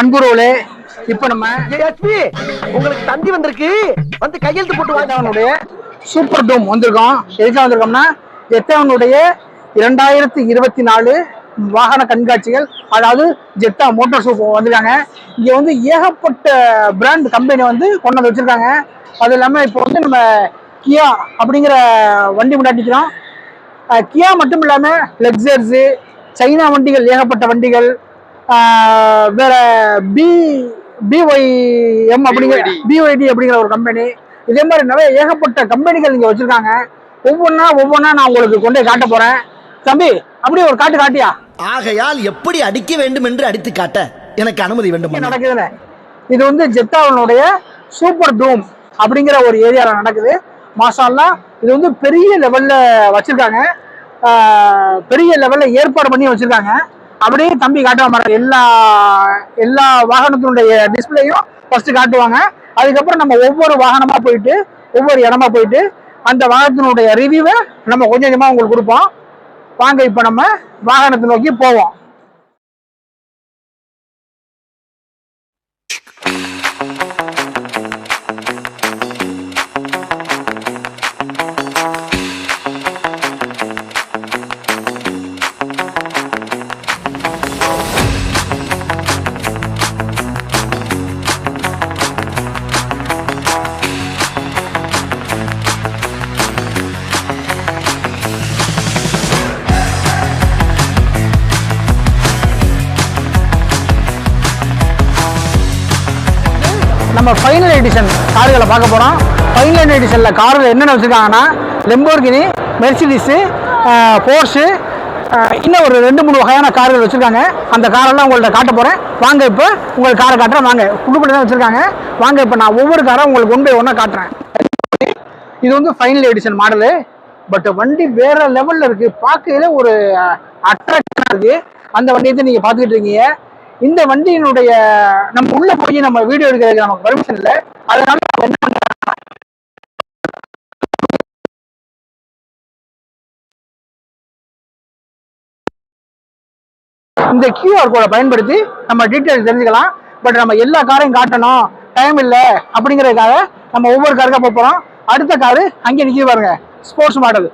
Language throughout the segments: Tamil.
அன்புறவுகளே இப்ப நம்ம எஸ்பி உங்களுக்கு தந்தி வந்திருக்கு. வந்து கையெழுத்து போட்டு வாங்க அவனுடைய. சூப்பர் டூம் வந்திருக்கோம். எதுக்காக வந்திருக்கோம்னா ஜெத்தாவனுடைய இரண்டாயிரத்தி இருபத்தி நாலு வாகன கண்காட்சிகள் அதாவது ஜெத்தா மோட்டார் ஷோ வந்திருக்காங்க. இங்க வந்து ஏகப்பட்ட பிராண்ட் கம்பெனி வந்து கொண்டு வந்து வச்சிருக்காங்க. அது இல்லாம இப்போ வந்து நம்ம கியா அப்படிங்கிற வண்டி முன்னாடிக்கிறோம் கியா மட்டும் இல்லாம லெக்ஸர்ஸு சைனா வண்டிகள் ஏகப்பட்ட வண்டிகள் வேற பி பிஒய்எம் அப்படிங்கிற பிஒய்டி அப்படிங்கிற ஒரு கம்பெனி இதே மாதிரி நிறைய ஏகப்பட்ட கம்பெனிகள் இங்க வச்சிருக்காங்க. ஒவ்வொன்றா ஒவ்வொன்றா நான் உங்களுக்கு கொண்டு காட்ட போறேன். தம்பி அப்படியே ஒரு காட்டு காட்டியா? ஆகையால் எப்படி அடிக்க வேண்டும் என்று அடித்து காட்ட எனக்கு அனுமதி வேண்டும் நடக்குதுல இது வந்து ஜெத்தாவனுடைய சூப்பர் டூம் அப்படிங்கிற ஒரு ஏரியால நடக்குது. மாசால்லா இது வந்து பெரிய லெவல்ல வச்சிருக்காங்க. பெரிய லெவல்ல ஏற்பாடு பண்ணி வச்சிருக்காங்க. அப்படியே தம்பி காட்டுவாங்க பாருங்க. எல்லா எல்லா வாகனத்தினுடைய டிஸ்பிளேயும் ஃபர்ஸ்ட் காட்டுவாங்க. அதுக்கப்புறம் நம்ம ஒவ்வொரு வாகனமா போயிட்டு ஒவ்வொரு இடமா போயிட்டு அந்த வாகனத்தினுடைய ரிவ்யூவை நம்ம கொஞ்சம் கொஞ்சமா உங்களுக்கு கொடுப்போம். வாங்க இப்போ நம்ம வாகனத்தை நோக்கி போவோம். நம்ம ஃபைனல் எடிஷன் கார்களை பார்க்க போகிறோம் ஃபைனல் எடிஷனில் காரில் என்னென்ன வச்சுருக்காங்கன்னா லெம்போர்கினி மெர்சிடிஸு போர்ஷு இன்னும் ஒரு ரெண்டு மூணு வகையான கார்கள் வச்சுருக்காங்க. அந்த காரெல்லாம் உங்கள்ட்ட காட்ட போகிறேன் வாங்க இப்போ உங்களுக்கு காரை காட்டுறேன். வாங்க. குடுப்படி தான் வச்சுருக்காங்க. வாங்க இப்போ நான் ஒவ்வொரு காரை உங்களுக்கு ஒன் பை ஒன்றா காட்டுறேன். இது வந்து ஃபைனல் எடிஷன் மாடலு பட் வண்டி வேறு லெவலில் இருக்குது பார்க்கையில் ஒரு அட்ராக்ஷனாக இருக்குது அந்த வண்டியை நீங்கள் பார்த்துக்கிட்டு இருக்கீங்க. இந்த வண்டியினுடைய நம்ம உள்ள போய் நம்ம வீடியோ எடுக்கிறதுக்கு நமக்கு பர்மிஷன் இல்லை. அதனால என்ன பண்றோம் இந்த கியூஆர் கோடை பயன்படுத்தி நம்ம டீட்டெயில்ஸ் தெரிஞ்சுக்கலாம். பட் நம்ம எல்லா காரையும் காட்டணும். டைம் இல்லை. அப்படிங்கிறதுக்காக நம்ம ஒவ்வொரு காருக்காக போக போகிறோம் அடுத்த காரு அங்கே நிற்கி பாருங்க. ஸ்போர்ட்ஸ் மாடல்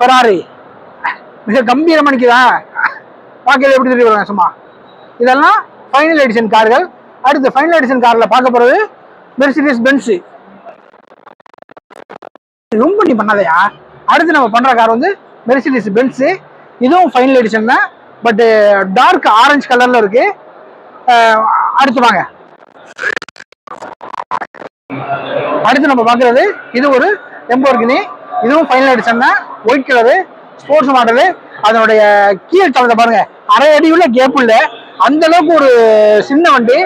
பராரி மிக கம்பீரமாக நிற்கிதா பார்க்கறது எப்படி தெரியும் பாருங்க சும்மா. இதெல்லாம் ஃபைனல் எடிஷன் கார்கள். அடுத்து ஃபைனல் எடிஷன் காரில் பார்க்க போகிறது மெர்சிடிஸ் பென்ஸு ரொம்ப நீ பண்ணாதயா? அடுத்து நம்ம பண்ற கார் வந்து மெர்சிடிஸ் பென்ஸு இதுவும் ஃபைனல் எடிஷன் தான். பட் டார்க் ஆரஞ்சு கலர்ல இருக்கு. அடுத்து வாங்க. அடுத்து நம்ம பார்க்கறது இது ஒரு எம்போர்கினி இதுவும் ஃபைனல் எடிஷன் தான். ஒயிட் கலரு ஸ்போர்ட்ஸ் மாடலு அதனுடைய கீழ் தளத்தை பாருங்க. அரை அடி உள்ள கேப் இல்ல அந்த அளவுக்கு ஒரு சின்ன வண்டி.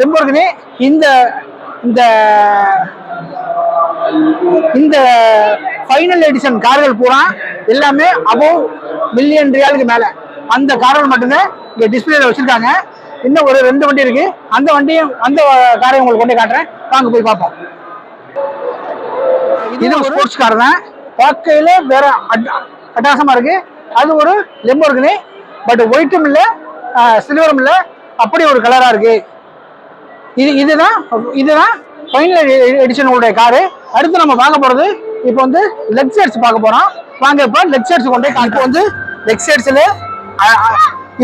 லெம்போர்கினி இந்த இந்த இந்த ஃபைனல் எடிஷன் கார்கள் பூரா எல்லாமே அபவ் மில்லியன் ரியாலுக்கு மேல. அந்த கார்கள் மட்டும்தான் இங்க டிஸ்பிளேல வச்சிருக்காங்க. இன்னும் ஒரு ரெண்டு வண்டி இருக்கு. அந்த வண்டியும் அந்த காரையும் உங்களுக்கு கொண்டு காட்டுறேன். வாங்க போய் பார்ப்போம். இது ஒரு ஸ்போர்ட்ஸ் கார் தான். பார்க்கையில வேற அட்டகாசமாக இருக்குது அது ஒரு லெம்போர்கினி பட் ஒயிட்டும் இல்லை சில்வரும் இல்லை. அப்படி ஒரு கலராக இருக்குது இது இதுதான் இதுதான் ஃபைனல் எடிஷனுடைய காரு அடுத்து நம்ம பார்க்க போகிறது இப்போ வந்து லெக் சைட்ஸ் பார்க்க போகிறோம் வாங்க இப்போ லெக் சைட்ஸ் கொண்டு போய் இப்போ வந்து லெக்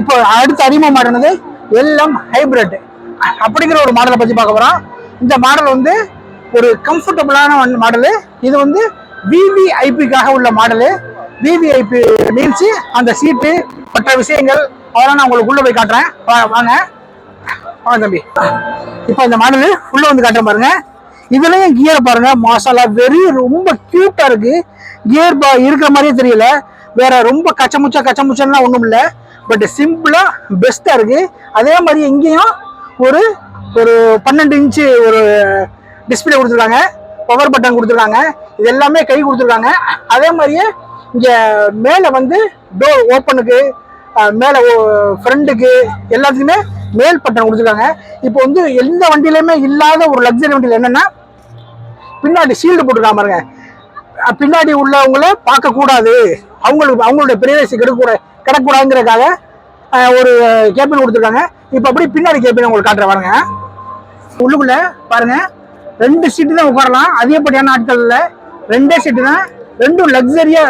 இப்போ அடுத்து அறிமுகமானது எல்லாம் ஹைபிரிட் அப்படிங்கிற ஒரு மாடலை பற்றி பார்க்க போகிறோம் இந்த மாடல் வந்து ஒரு கம்ஃபர்டபுளான மாடலு இது வந்து விவிஐபிக்காக உள்ள மாடலு விவிஐபி மீன்ஸ் அந்த சீட்டு மற்ற விஷயங்கள் அதெல்லாம் நான் உங்களுக்கு உள்ள போய் காட்டுறேன். வாங்க. வாங்க தம்பி. இப்போ இந்த மாடல் உள்ள வந்து காட்டுறேன் பாருங்க. இதுலயும் கியர் பாருங்க. மாசாலா வெரி ரொம்ப கியூட்டா இருக்கு. கியர் பா இருக்கிற மாதிரியே தெரியல. வேற ரொம்ப கச்சமுச்சா கச்சமுச்சன்னா ஒண்ணும் இல்ல. பட் சிம்பிளா பெஸ்டா இருக்கு. அதே மாதிரி இங்கேயும் ஒரு ஒரு பன்னெண்டு இன்ச்சு ஒரு டிஸ்பிளே கொடுத்துருக்காங்க. பவர் பட்டன் கொடுத்துருக்காங்க. இது எல்லாமே கை கொடுத்துருக்காங்க. அதே மாதிரியே இங்கே மேலே வந்து டோர் ஓப்பனுக்கு மேலே ஃப்ரெண்டுக்கு எல்லாத்துக்குமே மேல் பட்டன் கொடுத்துருக்காங்க. இப்போ வந்து எந்த வண்டியிலையுமே இல்லாத ஒரு லக்ஸரி வண்டியில் என்னென்னா பின்னாடி ஷீல்டு போட்டுருக்காம பாருங்க. பின்னாடி உள்ளவங்கள பார்க்கக்கூடாது. அவங்களுக்கு அவங்களுடைய பிரைவசி கெடுக்கூடாது கிடக்கூடாதுங்கிறதுக்காக ஒரு கேபின் கொடுத்துருக்காங்க. இப்போ அப்படி பின்னாடி கேபின் உங்களுக்கு காட்டுற பாருங்க. உள்ளுக்குள்ளே பாருங்கள் ரெண்டு சீட்டு தான் உட்காரலாம். அதிகப்படியான ஆட்கள்ல ரெண்டே சீட்டு தான் ரெண்டும் லக்ஸரியா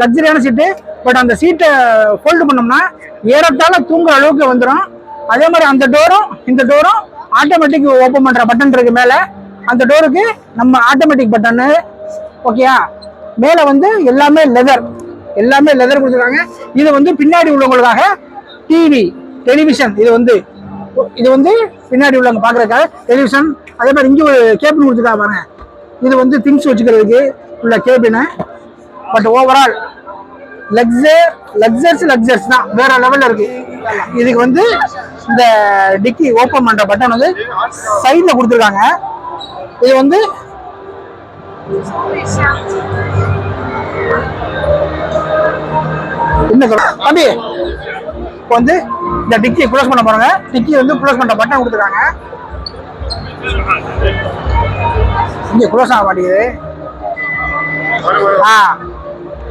லக்ஸரியான சீட்டு பட் அந்த சீட்டை ஃபோல்டு பண்ணோம்னா ஏறத்தாழ தூங்குற அளவுக்கு வந்துடும் அதே மாதிரி அந்த டோரும் இந்த டோரும் ஆட்டோமேட்டிக் ஓப்பன் பண்ற பட்டன் இருக்கு மேல. அந்த டோருக்கு நம்ம ஆட்டோமேட்டிக் பட்டனு ஓகேயா மேல வந்து எல்லாமே லெதர் எல்லாமே லெதர் கொடுத்துருக்காங்க. இது வந்து பின்னாடி உள்ளவங்களுக்காக டிவி டெலிவிஷன் இது வந்து இது வந்து பின்னாடி உள்ளவங்க பாக்குறதுக்காக டெலிவிஷன் அதே மாதிரி இங்கே ஒரு கேபிள் கொடுத்துருக்காங்க பாருங்க. இது வந்து திங்ஸ் வச்சுக்கிறதுக்கு. உள்ள cabin but overall luxury luxuries luxuries தான். வேற லெவல்ல இருக்கு. இதுக்கு வந்து இந்த டிக்கி ஓப்பன் பண்ற பட்டன் வந்து சைட்ல கொடுத்துருக்காங்க. இது வந்து என்ன சொல்ற? தம்பி இப்போ வந்து இந்த டிக்கி க்ளோஸ் பண்ண போறாங்க. டிக்கி வந்து க்ளோஸ் பண்ற பட்டன் கொடுத்துருக்காங்க. இங்க க்ளோஸ் ஆக மாட்டேங்குது. ஆ.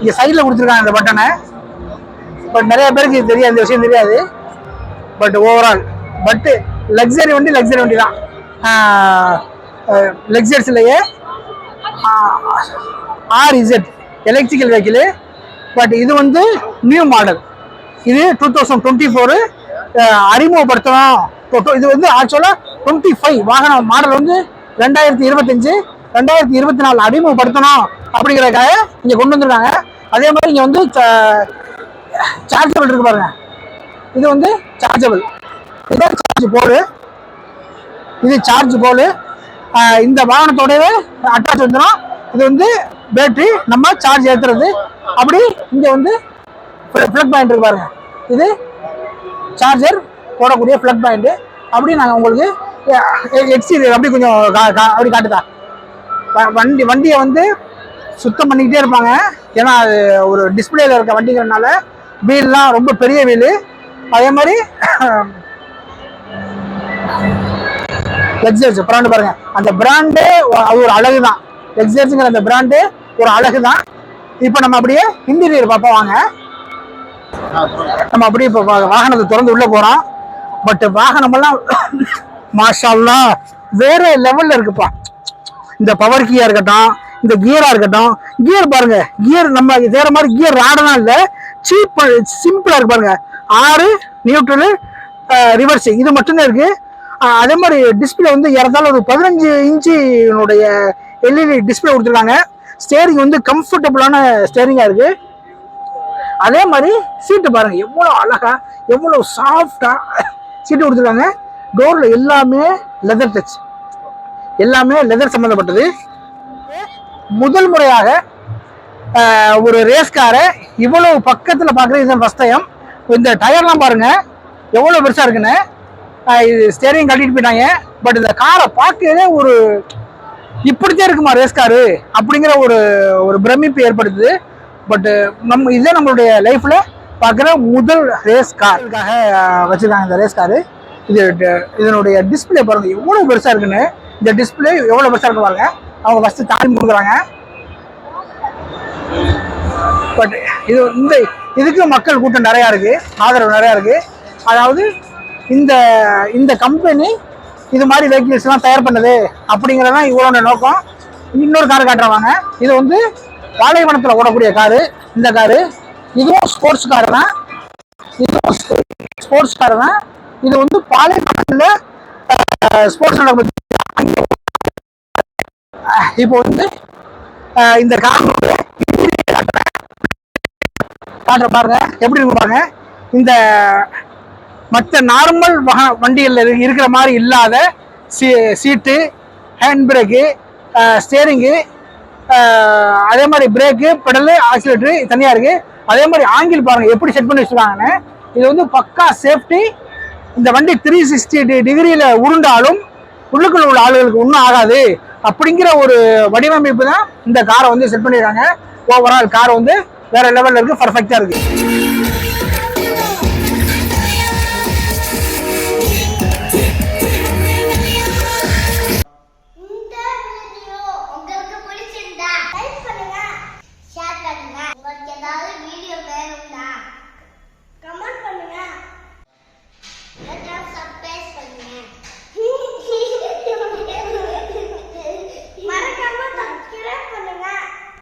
இங்க சைடில் கொடுத்துருக்காங்க இந்த பட்டனை பட் நிறைய பேருக்கு இது தெரியாது இந்த விஷயம் தெரியாது. பட் ஓவரால் பட் லக்ஸரி வண்டி லக்ஸரி வண்டி தான். லக்ஸரிஸ்லயே R Z electrical vehicle but இது வந்து நியூ மாடல் இது டூ தௌசண்ட் டுவெண்ட்டி ஃபோரு அறிமுகப்படுத்தணும். இது வந்து ஆக்சுவலாக டுவெண்ட்டி ஃபைவ் வாகன மாடல் வந்து ரெண்டாயிரத்தி இருபத்தஞ்சு. ரெண்டாயிரத்தி இருபத்தி நாலு அறிமுகப்படுத்தணும் அப்படிங்கிறதுக்காக இங்கே கொண்டு வந்துருக்காங்க. அதே மாதிரி இங்கே வந்து சார்ஜபிள் இருக்கு பாருங்க. இது வந்து சார்ஜபிள் இதுதான் சார்ஜ் போர்டு இது சார்ஜ் போர்டு இந்த வாகனத்தோடவே அட்டாச் வந்துடும் இது வந்து பேட்டரி நம்ம சார்ஜ் ஏற்றுறது அப்படி இங்கே வந்து ஃப்ளக் பாயிண்ட் இருக்கு பாருங்க. இது சார்ஜர் போடக்கூடிய ஃப்ளக் பாயிண்ட்டு அப்படி நாங்கள் உங்களுக்கு எக்ஸ்டீரியர் அப்படி கொஞ்சம் கா- கா- அப்படி காட்டுதான் வண்டி வண்டியை வந்து சுத்தம் பண்ணிக்கிட்டே இருப்பாங்க. ஏன்னா அது ஒரு டிஸ்பிளேல இருக்க வண்டிங்கிறதுனால வீல்லாம் ரொம்ப பெரிய வீல். அதே மாதிரி லக்ஸர்ஸ் பிராண்டு பாருங்க. அந்த பிராண்டு அது ஒரு அழகு தான் லக்ஸர்ஸுங்கிற அந்த பிராண்டு ஒரு அழகு தான் இப்போ நம்ம அப்படியே இன்டீரியர் பார்ப்போம் வாங்க. நம்ம அப்படியே இப்போ வாகனத்தை திறந்து உள்ளே போகிறோம் பட் வாகனமெல்லாம் மாஷால்லாம் வேற லெவலில் இருக்குப்பா. இந்த பவர் கீயா இருக்கட்டும் இந்த கியரா இருக்கட்டும் கியர் பாருங்க கியர் நம்ம வேற மாதிரி கியர் ராடெல்லாம் இல்ல சீப் சிம்பிளா இருக்கு பாருங்க. ஆறு நியூட்ரல் ரிவர்ஸ் இது மட்டும்தான் இருக்கு. அதே மாதிரி டிஸ்பிளே வந்து ஏறத்தாலும் ஒரு பதினஞ்சு இன்ச்சினுடைய எல்இடி டிஸ்பிளே கொடுத்துருக்காங்க. ஸ்டேரிங் வந்து கம்ஃபர்டபுளான ஸ்டேரிங்காக இருக்கு. அதே மாதிரி சீட்டு பாருங்க எவ்வளோ அழகா எவ்வளோ சாஃப்டா சீட்டு கொடுத்துருக்காங்க. டோர்ல எல்லாமே லெதர் டச் எல்லாமே லெதர் சம்மந்தப்பட்டது முதல் முறையாக ஒரு ரேஸ் காரை இவ்வளவு பக்கத்தில் பார்க்குறது இது ஃபஸ்ட் டைம் இந்த டயர்லாம் பாருங்கள் எவ்வளோ பெருசாக இருக்குன்னு. இது ஸ்டேரிங் கட்டிட்டு போயிட்டாங்க. பட் இந்த காரை பார்க்கவே ஒரு இப்படித்தான் இருக்குமா ரேஸ் காரு அப்படிங்கிற ஒரு ஒரு பிரமிப்பு ஏற்படுத்துது. பட்டு நம்ம இதே நம்மளுடைய லைஃப்பில் பார்க்குற முதல் ரேஸ் காருக்காக வச்சுருக்காங்க இந்த ரேஸ் காரு இது இதனுடைய டிஸ்பிளே பாருங்கள் எவ்வளோ பெருசாக இருக்குன்னு. இந்த டிஸ்பிளே எவ்வளோ பெருசாக இருக்கு பாருங்க. அவங்க ஃபஸ்ட்டு தாண்டி கொடுக்குறாங்க. பட் இது இந்த இதுக்கு மக்கள் கூட்டம் நிறையா இருக்குது ஆதரவு நிறையா இருக்குது அதாவது இந்த இந்த கம்பெனி இது மாதிரி வெஹிக்கிள்ஸ்லாம் தயார் பண்ணது அப்படிங்கிறதான் இவரோட நோக்கம். இன்னொரு கார் காட்டுறவாங்க இது வந்து பாலைவனத்தில் ஓடக்கூடிய காரு இந்த காரு இதுவும் ஸ்போர்ட்ஸ் கார் தான். இதுவும் ஸ்போர்ட்ஸ் கார் தான். இது வந்து பாலைவனத்தில் ஸ்போர்ட்ஸ் நடக்கும் இப்போ வந்து இந்த கார் காட்டுற பாருங்க எப்படி இருப்பாங்க இந்த மற்ற நார்மல் வண்டிகளில் இருக்கிற மாதிரி இல்லாத சீ சீட்டு ஹேண்ட் பிரேக்கு ஸ்டேரிங்கு அதே மாதிரி பிரேக்கு பெடலு ஆக்சிலேட்டரு தனியாக இருக்குது அதே மாதிரி ஆங்கிள் பாருங்கள் எப்படி செட் பண்ணி வச்சுருக்காங்கன்னு. இது வந்து பக்கா சேஃப்டி இந்த வண்டி த்ரீ சிக்ஸ்டி டிகிரியில் உருண்டாலும் உள்ளுக்குள்ள உள்ள ஆளுகளுக்கு ஒன்றும் ஆகாது. அப்படிங்கிற ஒரு வடிவமைப்பு தான் இந்த காரை வந்து செட் பண்ணியிருக்காங்க ஓவரால் கார் வந்து வேற லெவலில் இருக்கு பர்ஃபெக்டாக இருக்கு.